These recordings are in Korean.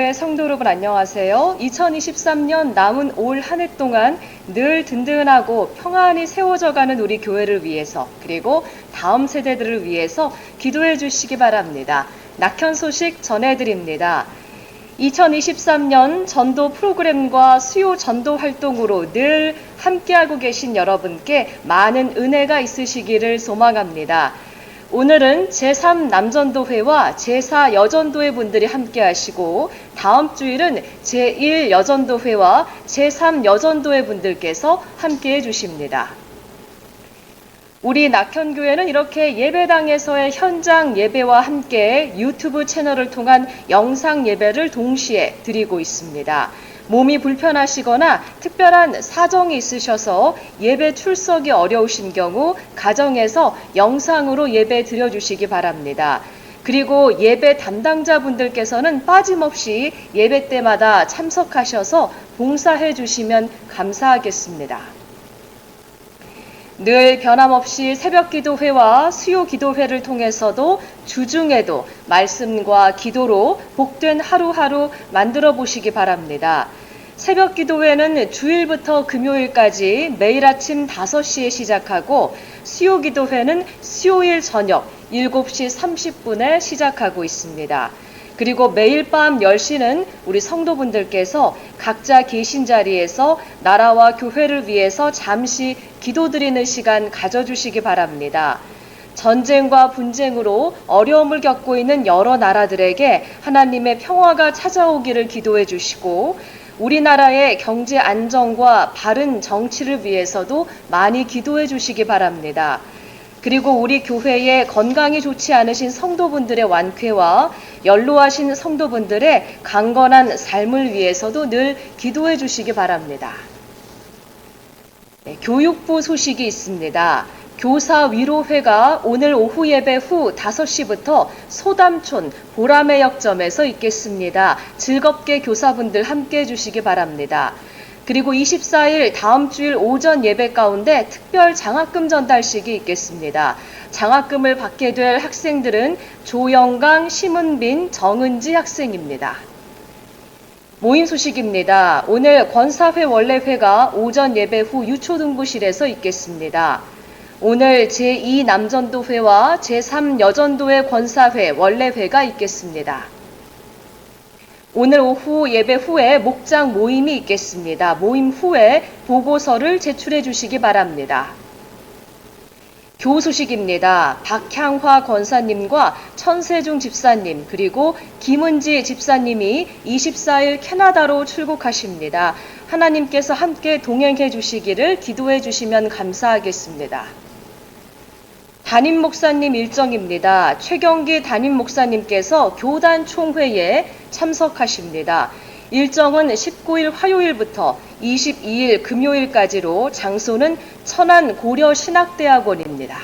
네, 성도 여러분 안녕하세요. 2023년 남은 올 한 해 동안 늘 든든하고 평안히 세워져가는 우리 교회를 위해서 그리고 다음 세대들을 위해서 기도해 주시기 바랍니다. 낙현 소식 전해드립니다. 2023년 전도 프로그램과 수요 전도 활동으로 늘 함께하고 계신 여러분께 많은 은혜가 있으시기를 소망합니다. 오늘은 제3 남전도회와 제4 여전도회 분들이 함께 하시고 다음 주일은 제1 여전도회와 제3 여전도회 분들께서 함께 해 주십니다. 우리 낙현교회는 이렇게 예배당에서의 현장 예배와 함께 유튜브 채널을 통한 영상 예배를 동시에 드리고 있습니다. 몸이 불편하시거나 특별한 사정이 있으셔서 예배 출석이 어려우신 경우 가정에서 영상으로 예배 드려주시기 바랍니다. 그리고 예배 담당자분들께서는 빠짐없이 예배 때마다 참석하셔서 봉사해 주시면 감사하겠습니다. 늘 변함없이 새벽 기도회와 수요 기도회를 통해서도 주중에도 말씀과 기도로 복된 하루하루 만들어 보시기 바랍니다. 새벽 기도회는 주일부터 금요일까지 매일 아침 5시에 시작하고 수요 기도회는 수요일 저녁 7시 30분에 시작하고 있습니다. 그리고 매일 밤 10시는 우리 성도분들께서 각자 계신 자리에서 나라와 교회를 위해서 잠시 기도드리는 시간 가져주시기 바랍니다. 전쟁과 분쟁으로 어려움을 겪고 있는 여러 나라들에게 하나님의 평화가 찾아오기를 기도해 주시고 우리나라의 경제 안정과 바른 정치를 위해서도 많이 기도해 주시기 바랍니다. 그리고 우리 교회에 건강이 좋지 않으신 성도분들의 완쾌와 연로하신 성도분들의 강건한 삶을 위해서도 늘 기도해 주시기 바랍니다. 네, 교육부 소식이 있습니다. 교사 위로회가 오늘 오후 예배 후 5시부터 소담촌 보람의 역점에서 있겠습니다. 즐겁게 교사분들 함께 해주시기 바랍니다. 그리고 24일 다음 주일 오전 예배 가운데 특별 장학금 전달식이 있겠습니다. 장학금을 받게 될 학생들은 조영강, 심은빈, 정은지 학생입니다. 모임 소식입니다. 오늘 권사회 원래회가 오전 예배 후 유초등부실에서 있겠습니다. 오늘 제2 남전도회와 제3 여전도회 권사회 원래회가 있겠습니다. 오늘 오후 예배 후에 목장 모임이 있겠습니다. 모임 후에 보고서를 제출해 주시기 바랍니다. 교우 소식입니다. 박향화 권사님과 천세중 집사님 그리고 김은지 집사님이 24일 캐나다로 출국하십니다. 하나님께서 함께 동행해 주시기를 기도해 주시면 감사하겠습니다. 담임 목사님 일정입니다. 최경기 담임 목사님께서 교단 총회에 참석하십니다. 일정은 19일 화요일부터 22일 금요일까지로 장소는 천안 고려 신학대학원입니다.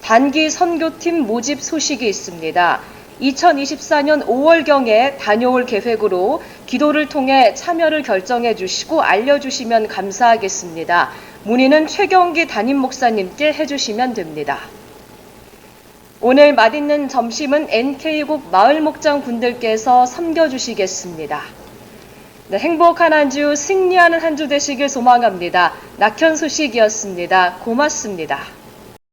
단기 선교팀 모집 소식이 있습니다. 2024년 5월경에 다녀올 계획으로 기도를 통해 참여를 결정해 주시고 알려주시면 감사하겠습니다. 문의는 최경기 담임 목사님께 해주시면 됩니다. 오늘 맛있는 점심은 NK국 마을목장 분들께서 섬겨주시겠습니다. 네, 행복한 한 주, 승리하는 한 주 되시길 소망합니다. 낙현 소식이었습니다. 고맙습니다.